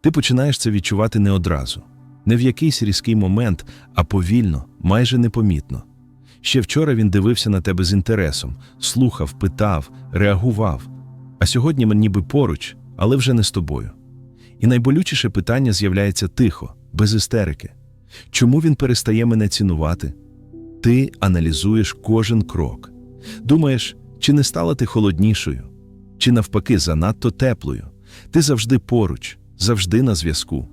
Ти починаєш це відчувати не одразу, не в якийсь різкий момент, а повільно, майже непомітно. Ще вчора він дивився на тебе з інтересом, слухав, питав, реагував. А сьогодні він ніби поруч, але вже не з тобою. І найболючіше питання з'являється тихо, без істерики. Чому він перестає мене цінувати? Ти аналізуєш кожен крок. Думаєш, чи не стала ти холоднішою, чи навпаки занадто теплою. Ти завжди поруч, завжди на зв'язку.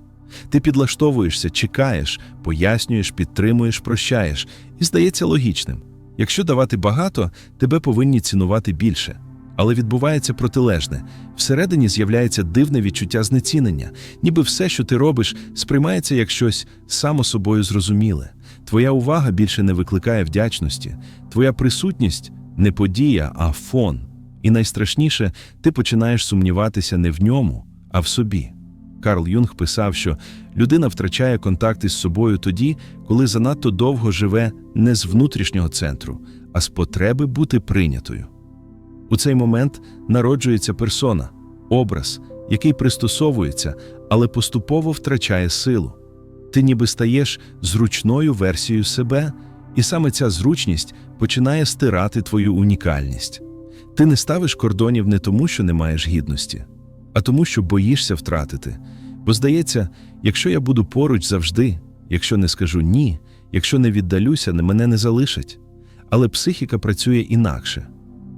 Ти підлаштовуєшся, чекаєш, пояснюєш, підтримуєш, прощаєш, і здається логічним. Якщо давати багато, тебе повинні цінувати більше. Але відбувається протилежне. Всередині з'являється дивне відчуття знецінення, ніби все, що ти робиш, сприймається як щось само собою зрозуміле. Твоя увага більше не викликає вдячності, твоя присутність не подія, а фон. І найстрашніше, ти починаєш сумніватися не в ньому, а в собі. Карл Юнг писав, що людина втрачає контакт із собою тоді, коли занадто довго живе не з внутрішнього центру, а з потреби бути прийнятою. У цей момент народжується персона, образ, який пристосовується, але поступово втрачає силу. Ти ніби стаєш зручною версією себе, і саме ця зручність починає стирати твою унікальність. Ти не ставиш кордонів не тому, що не маєш гідності, а тому, що боїшся втратити. Бо здається, якщо я буду поруч завжди, якщо не скажу ні, якщо не віддалюся, мене не залишать. Але психіка працює інакше.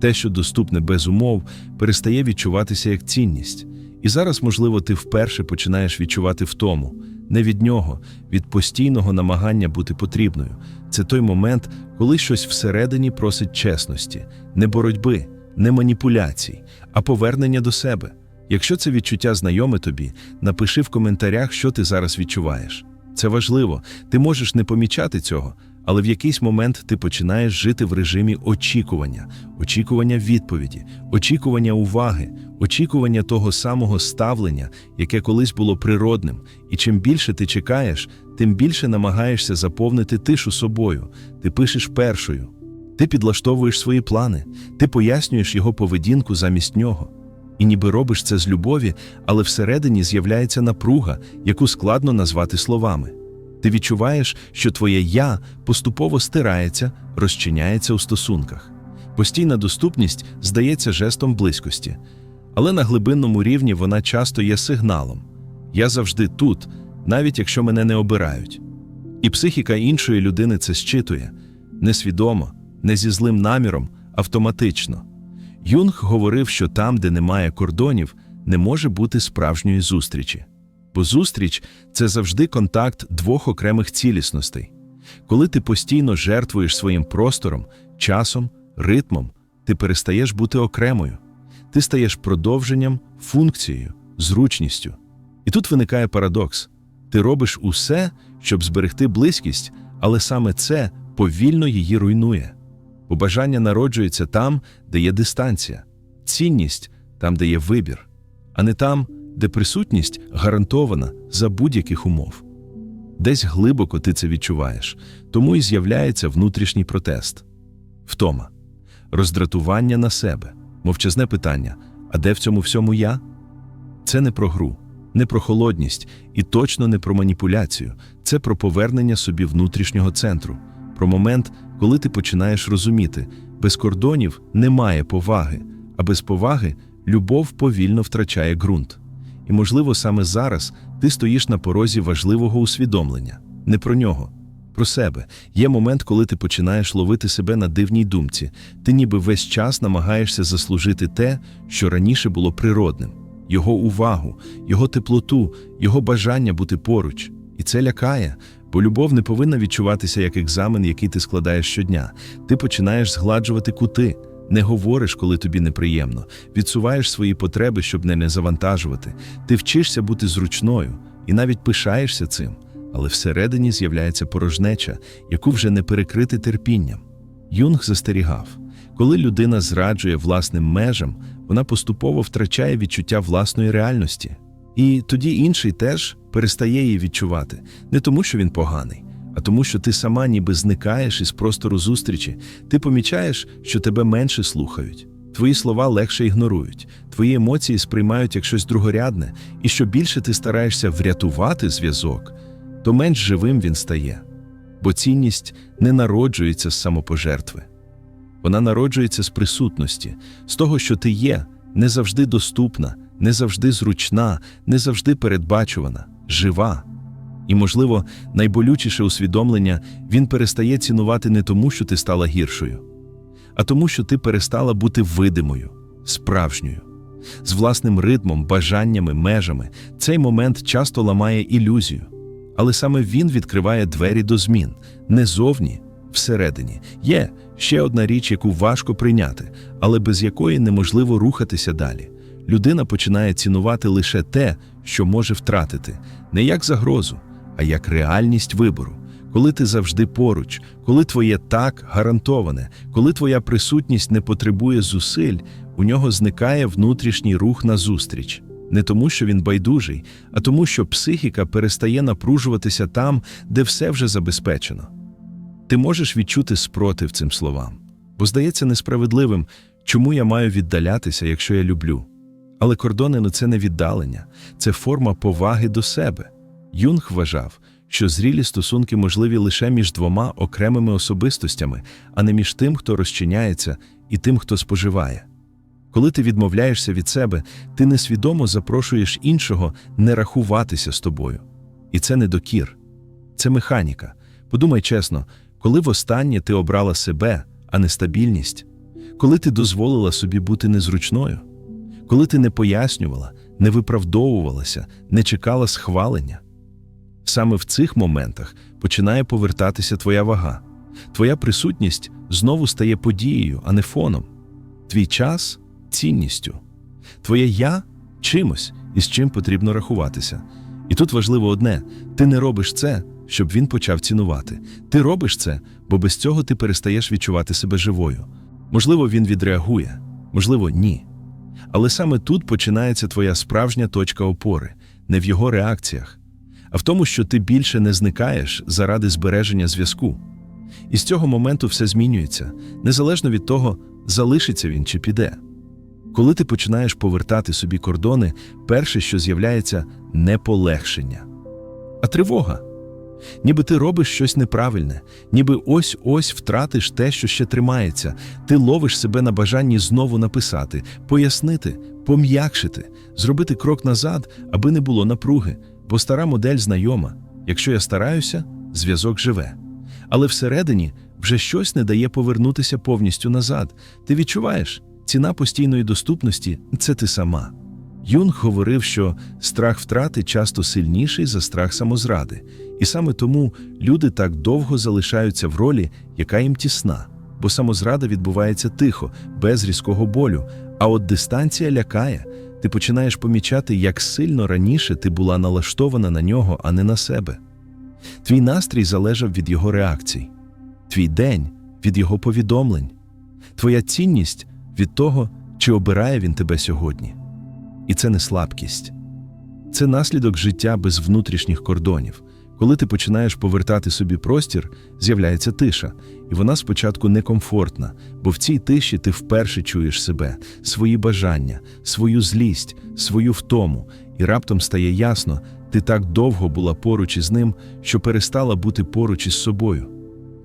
Те, що доступне без умов, перестає відчуватися як цінність. І зараз, можливо, ти вперше починаєш відчувати втому, не від нього, від постійного намагання бути потрібною. Це той момент, коли щось всередині просить чесності, не боротьби, не маніпуляцій, а повернення до себе. Якщо це відчуття знайоме тобі, напиши в коментарях, що ти зараз відчуваєш. Це важливо, ти можеш не помічати цього, але в якийсь момент ти починаєш жити в режимі очікування, очікування відповіді, очікування уваги, очікування того самого ставлення, яке колись було природним. І чим більше ти чекаєш, тим більше намагаєшся заповнити тишу собою. Ти пишеш першою. Ти підлаштовуєш свої плани, ти пояснюєш його поведінку замість нього. І ніби робиш це з любові, але всередині з'являється напруга, яку складно назвати словами. Ти відчуваєш, що твоє я поступово стирається, розчиняється у стосунках. Постійна доступність здається жестом близькості, але на глибинному рівні вона часто є сигналом. Я завжди тут, навіть якщо мене не обирають. І психіка іншої людини це щитує несвідомо, не зі злим наміром, автоматично. Юнг говорив, що там, де немає кордонів, не може бути справжньої зустрічі. Бо зустріч це завжди контакт двох окремих цілісностей. Коли ти постійно жертвуєш своїм простором, часом, ритмом, ти перестаєш бути окремою. Ти стаєш продовженням, функцією, зручністю. І тут виникає парадокс: ти робиш усе, щоб зберегти близькість, але саме це повільно її руйнує. Бо бажання народжується там, де є дистанція, цінність там, де є вибір, а не там, де присутність гарантована за будь-яких умов. Десь глибоко ти це відчуваєш, тому і з'являється внутрішній протест, втома, роздратування на себе, мовчазне питання: а де в цьому всьому я? Це не про гру, не про холодність і точно не про маніпуляцію, це про повернення собі внутрішнього центру, про момент, коли ти починаєш розуміти, без кордонів немає поваги, а без поваги любов повільно втрачає ґрунт. І, можливо, саме зараз ти стоїш на порозі важливого усвідомлення, не про нього, про себе. Є момент, коли ти починаєш ловити себе на дивній думці. Ти ніби весь час намагаєшся заслужити те, що раніше було природним, його увагу, його теплоту, його бажання бути поруч. І це лякає, бо любов не повинна відчуватися як екзамен, який ти складаєш щодня. Ти починаєш згладжувати кути. Не говориш, коли тобі неприємно, відсуваєш свої потреби, щоб не, не завантажувати. Ти вчишся бути зручною і навіть пишаєшся цим, але всередині з'являється порожнеча, яку вже не перекрити терпінням. Юнг застерігав: коли людина зраджує власним межам, вона поступово втрачає відчуття власної реальності. І тоді інший теж перестає її відчувати, не тому, що він поганий, а тому, що ти сама ніби зникаєш із простору зустрічі, ти помічаєш, що тебе менше слухають. Твої слова легше ігнорують, твої емоції сприймають як щось другорядне, і що більше ти стараєшся врятувати зв'язок, то менш живим він стає. Бо цінність не народжується з самопожертви. Вона народжується з присутності, з того, що ти є, не завжди доступна, не завжди зручна, не завжди передбачувана, жива. І, можливо, найболючіше усвідомлення він перестає цінувати не тому, що ти стала гіршою, а тому, що ти перестала бути видимою, справжньою. З власним ритмом, бажаннями, межами цей момент часто ламає ілюзію, але саме він відкриває двері до змін, не зовні, всередині. Є ще одна річ, яку важко прийняти, але без якої неможливо рухатися далі. Людина починає цінувати лише те, що може втратити, не як загрозу, а як реальність вибору. Коли ти завжди поруч, коли твоє так гарантоване, коли твоя присутність не потребує зусиль, у нього зникає внутрішній рух назустріч. Не тому, що він байдужий, а тому, що психіка перестає напружуватися там, де все вже забезпечено. Ти можеш відчути спротив цим словам, бо здається несправедливим, чому я маю віддалятися, якщо я люблю. Але кордони ну, це не віддалення, це форма поваги до себе. Юнг вважав, що зрілі стосунки можливі лише між двома окремими особистостями, а не між тим, хто розчиняється, і тим, хто споживає. Коли ти відмовляєшся від себе, ти несвідомо запрошуєш іншого не рахуватися з тобою. І це не докір, це механіка. Подумай чесно, коли востаннє ти обрала себе, а не стабільність, коли ти дозволила собі бути незручною, коли ти не пояснювала, не виправдовувалася, не чекала схвалення. Саме в цих моментах починає повертатися твоя вага. Твоя присутність знову стає подією, а не фоном. Твій час цінністю. Твоє я чимось, із чим потрібно рахуватися. І тут важливо одне: ти не робиш це, щоб він почав цінувати. Ти робиш це, бо без цього ти перестаєш відчувати себе живою. Можливо, він відреагує, можливо, ні. Але саме тут починається твоя справжня точка опори, не в його реакціях, а в тому, що ти більше не зникаєш заради збереження зв'язку. І з цього моменту все змінюється, незалежно від того, залишиться він чи піде. Коли ти починаєш повертати собі кордони, перше, що з'являється, не полегшення, а тривога. Ніби ти робиш щось неправильне, ніби ось ось втратиш те, що ще тримається, ти ловиш себе на бажанні знову написати, пояснити, пом'якшити, зробити крок назад, аби не було напруги, бо стара модель знайома. Якщо я стараюся, зв'язок живе. Але всередині вже щось не дає повернутися повністю назад. Ти відчуваєш, ціна постійної доступності це ти сама. Юнг говорив, що страх втрати часто сильніший за страх самозради, і саме тому люди так довго залишаються в ролі, яка їм тісна, бо самозрада відбувається тихо, без різкого болю, а от дистанція лякає. Ти починаєш помічати, як сильно раніше ти була налаштована на нього, а не на себе. Твій настрій залежав від його реакцій, твій день від його повідомлень, твоя цінність від того, чи обирає він тебе сьогодні. І це не слабкість, це наслідок життя без внутрішніх кордонів. Коли ти починаєш повертати собі простір, з'являється тиша, і вона спочатку некомфортна, бо в цій тиші ти вперше чуєш себе, свої бажання, свою злість, свою втому, і раптом стає ясно, ти так довго була поруч із ним, що перестала бути поруч із собою.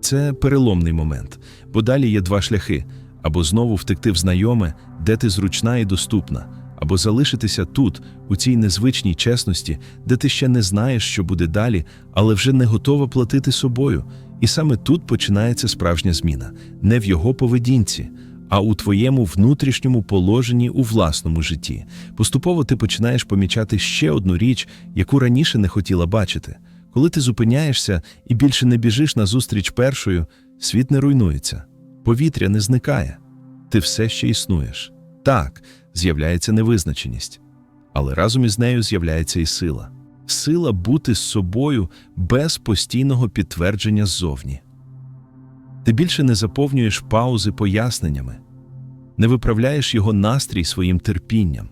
Це переломний момент, бо далі є два шляхи: або знову втекти в знайоме, де ти зручна і доступна або залишитися тут, у цій незвичній чесності, де ти ще не знаєш, що буде далі, але вже не готова платити собою. І саме тут починається справжня зміна, не в його поведінці, а у твоєму внутрішньому положенні у власному житті. Поступово ти починаєш помічати ще одну річ, яку раніше не хотіла бачити. Коли ти зупиняєшся і більше не біжиш назустріч першою, світ не руйнується, повітря не зникає, ти все ще існуєш. Так, з'являється невизначеність, але разом із нею з'являється і сила сила бути з собою без постійного підтвердження ззовні. Ти більше не заповнюєш паузи поясненнями, не виправляєш його настрій своїм терпінням,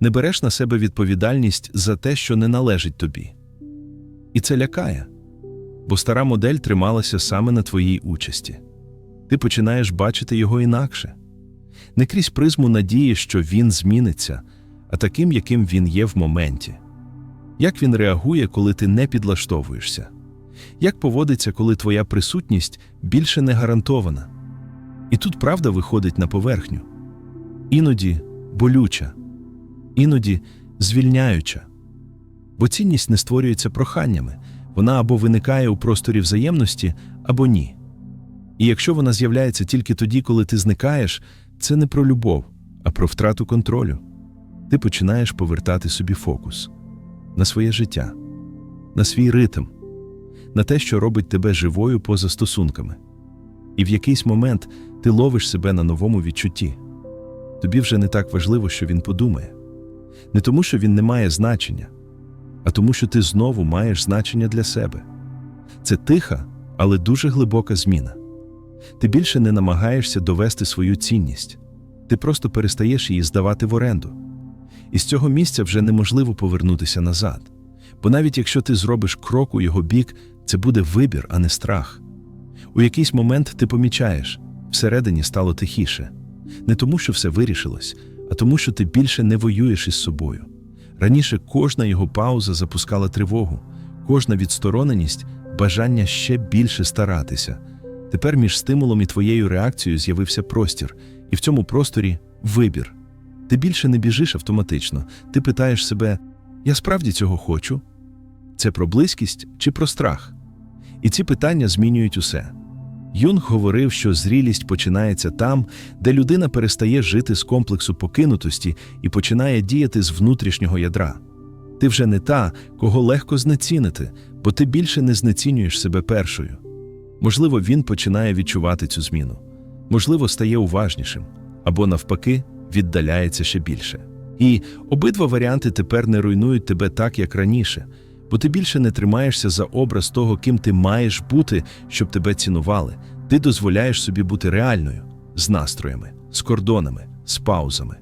не береш на себе відповідальність за те, що не належить тобі. І це лякає, бо стара модель трималася саме на твоїй участі. Ти починаєш бачити його інакше Не крізь призму надії, що він зміниться, а таким, яким він є в моменті. Як він реагує, коли ти не підлаштовуєшся? Як поводиться, коли твоя присутність більше не гарантована? І тут правда виходить на поверхню. Іноді болюча, іноді звільняюча. Бо цінність не створюється проханнями, вона або виникає у просторі взаємності, або ні. І якщо вона з'являється тільки тоді, коли ти зникаєш, це не про любов, а про втрату контролю. Ти починаєш повертати собі фокус на своє життя, на свій ритм, на те, що робить тебе живою поза стосунками. І в якийсь момент ти ловиш себе на новому відчутті. Тобі вже не так важливо, що він подумає. Не тому, що він не має значення, а тому, що ти знову маєш значення для себе. Це тиха, але дуже глибока зміна. Ти більше не намагаєшся довести свою цінність, ти просто перестаєш її здавати в оренду. І з цього місця вже неможливо повернутися назад. Бо навіть якщо ти зробиш крок у його бік, це буде вибір, а не страх. У якийсь момент ти помічаєш, всередині стало тихіше. Не тому, що все вирішилось, а тому, що ти більше не воюєш із собою. Раніше кожна його пауза запускала тривогу, кожна відстороненість бажання ще більше старатися. Тепер між стимулом і твоєю реакцією з'явився простір, і в цьому просторі вибір. Ти більше не біжиш автоматично, ти питаєш себе: я справді цього хочу? Це про близькість чи про страх? І ці питання змінюють усе. Юнг говорив, що зрілість починається там, де людина перестає жити з комплексу покинутості і починає діяти з внутрішнього ядра. Ти вже не та, кого легко знецінити, бо ти більше не знецінюєш себе першою. Можливо, він починає відчувати цю зміну, можливо, стає уважнішим або, навпаки, віддаляється ще більше. І обидва варіанти тепер не руйнують тебе так, як раніше, бо ти більше не тримаєшся за образ того, ким ти маєш бути, щоб тебе цінували. Ти дозволяєш собі бути реальною з настроями, з кордонами, з паузами.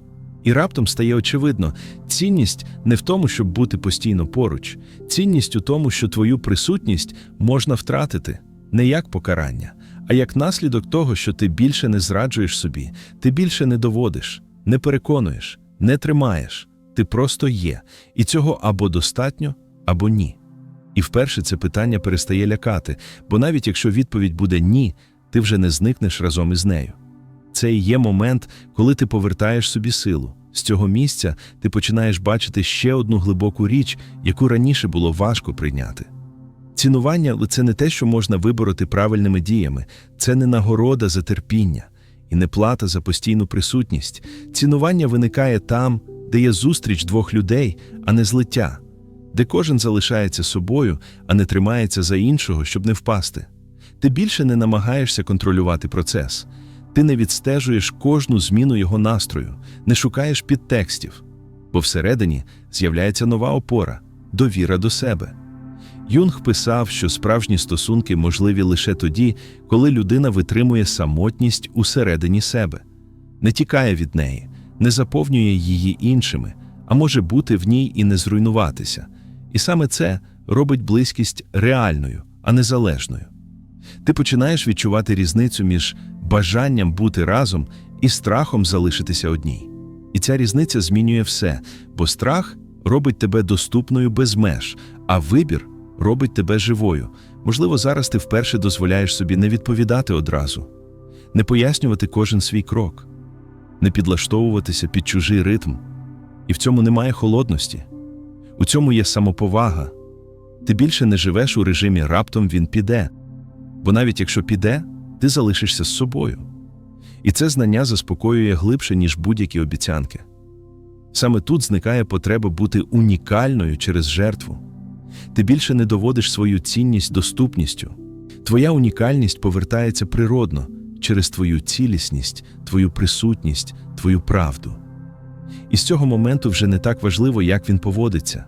І раптом стає очевидно, цінність не в тому, щоб бути постійно поруч, цінність у тому, що твою присутність можна втратити не як покарання, а як наслідок того, що ти більше не зраджуєш собі, ти більше не доводиш, не переконуєш, не тримаєш, ти просто є, і цього або достатньо, або ні. І вперше це питання перестає лякати, бо навіть якщо відповідь буде ні, ти вже не зникнеш разом із нею. Це і є момент, коли ти повертаєш собі силу. З цього місця ти починаєш бачити ще одну глибоку річ, яку раніше було важко прийняти. Цінування це не те, що можна вибороти правильними діями, це не нагорода за терпіння і не плата за постійну присутність. Цінування виникає там, де є зустріч двох людей, а не злиття, де кожен залишається собою, а не тримається за іншого, щоб не впасти. Ти більше не намагаєшся контролювати процес, ти не відстежуєш кожну зміну його настрою, не шукаєш підтекстів, бо всередині з'являється нова опора довіра до себе. Юнг писав, що справжні стосунки можливі лише тоді, коли людина витримує самотність усередині себе, не тікає від неї, не заповнює її іншими, а може бути в ній і не зруйнуватися. І саме це робить близькість реальною, а не залежною. Ти починаєш відчувати різницю між бажанням бути разом і страхом залишитися одній. І ця різниця змінює все, бо страх робить тебе доступною без меж, а вибір робить тебе живою. Можливо, зараз ти вперше дозволяєш собі не відповідати одразу, не пояснювати кожен свій крок, не підлаштовуватися під чужий ритм. І в цьому немає холодності, у цьому є самоповага. Ти більше не живеш у режимі раптом він піде, бо навіть якщо піде, ти залишишся з собою. І це знання заспокоює глибше, ніж будь-які обіцянки. Саме тут зникає потреба бути унікальною через жертву. Ти більше не доводиш свою цінність доступністю. Твоя унікальність повертається природно через твою цілісність, твою присутність, твою правду. І з цього моменту вже не так важливо, як він поводиться,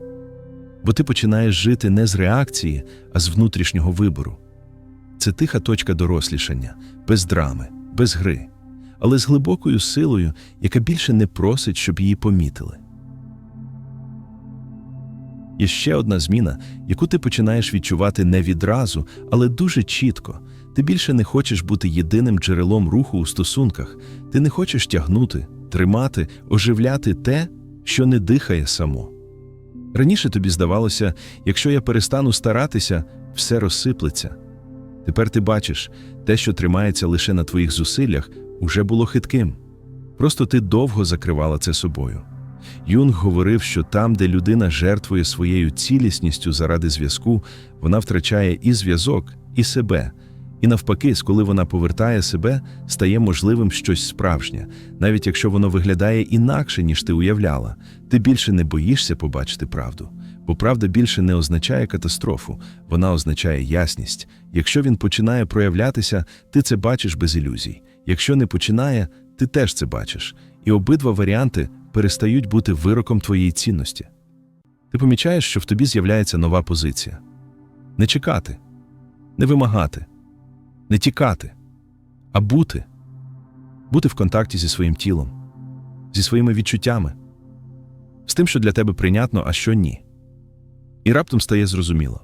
бо ти починаєш жити не з реакції, а з внутрішнього вибору. Це тиха точка дорослішання, без драми, без гри, але з глибокою силою, яка більше не просить, щоб її помітили. Є ще одна зміна, яку ти починаєш відчувати не відразу, але дуже чітко Ти більше не хочеш бути єдиним джерелом руху у стосунках, ти не хочеш тягнути, тримати, оживляти те, що не дихає само. Раніше тобі здавалося, якщо я перестану старатися, все розсиплеться. Тепер ти бачиш, те, що тримається лише на твоїх зусиллях, уже було хитким. Просто ти довго закривала це собою. Юнг говорив, що там, де людина жертвує своєю цілісністю заради зв'язку, вона втрачає і зв'язок, і себе. І навпаки, коли вона повертає себе, стає можливим щось справжнє, навіть якщо воно виглядає інакше, ніж ти уявляла. Ти більше не боїшся побачити правду. Бо правда більше не означає катастрофу, вона означає ясність. Якщо він починає проявлятися, ти це бачиш без ілюзій. Якщо не починає, ти теж це бачиш. І обидва варіанти перестають бути вироком твоєї цінності. Ти помічаєш, що в тобі з'являється нова позиція: не чекати, не вимагати, не тікати, а бути, бути в контакті зі своїм тілом, зі своїми відчуттями, з тим, що для тебе прийнятно, а що ні. І раптом стає зрозуміло.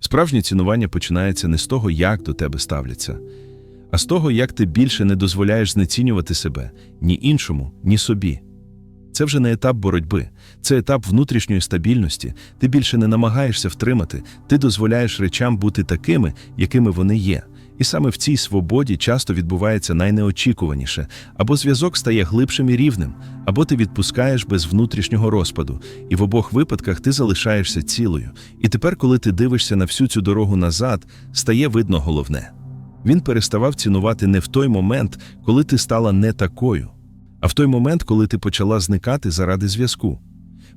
Справжнє цінування починається не з того, як до тебе ставляться, а з того, як ти більше не дозволяєш знецінювати себе ні іншому, ні собі. Це вже не етап боротьби, це етап внутрішньої стабільності. Ти більше не намагаєшся втримати, ти дозволяєш речам бути такими, якими вони є. І саме в цій свободі часто відбувається найнеочікуваніше, або зв'язок стає глибшим і рівним, або ти відпускаєш без внутрішнього розпаду, і в обох випадках ти залишаєшся цілою. І тепер, коли ти дивишся на всю цю дорогу назад, стає видно головне. Він переставав цінувати не в той момент, коли ти стала не такою, а в той момент, коли ти почала зникати заради зв'язку.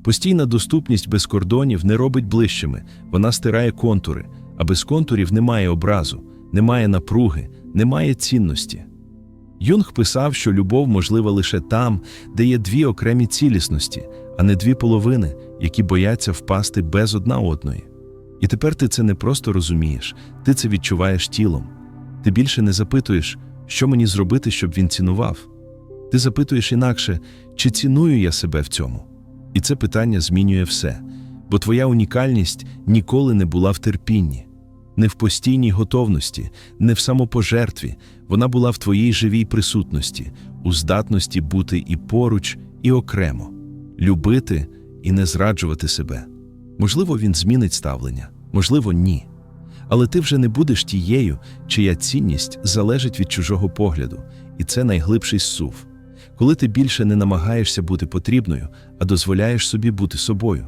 Постійна доступність без кордонів не робить ближчими, вона стирає контури, а без контурів немає образу, немає напруги, немає цінності. Юнг писав, що любов можлива лише там, де є дві окремі цілісності, а не дві половини, які бояться впасти без одна одної. І тепер ти це не просто розумієш, ти це відчуваєш тілом. Ти більше не запитуєш, що мені зробити, щоб він цінував. Ти запитуєш інакше, чи ціную я себе в цьому. І це питання змінює все, бо твоя унікальність ніколи не була в терпінні, не в постійній готовності, не в самопожертві, вона була в твоїй живій присутності, у здатності бути і поруч, і окремо, любити і не зраджувати себе. Можливо, він змінить ставлення, можливо, ні. Але ти вже не будеш тією, чия цінність залежить від чужого погляду, і це найглибший зсув. Коли ти більше не намагаєшся бути потрібною, а дозволяєш собі бути собою.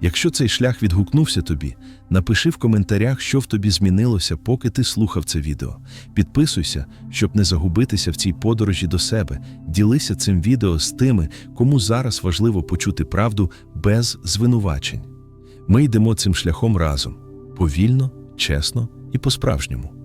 Якщо цей шлях відгукнувся тобі, напиши в коментарях, що в тобі змінилося, поки ти слухав це відео. Підписуйся, щоб не загубитися в цій подорожі до себе. Ділися цим відео з тими, кому зараз важливо почути правду без звинувачень. Ми йдемо цим шляхом разом повільно, чесно і по-справжньому.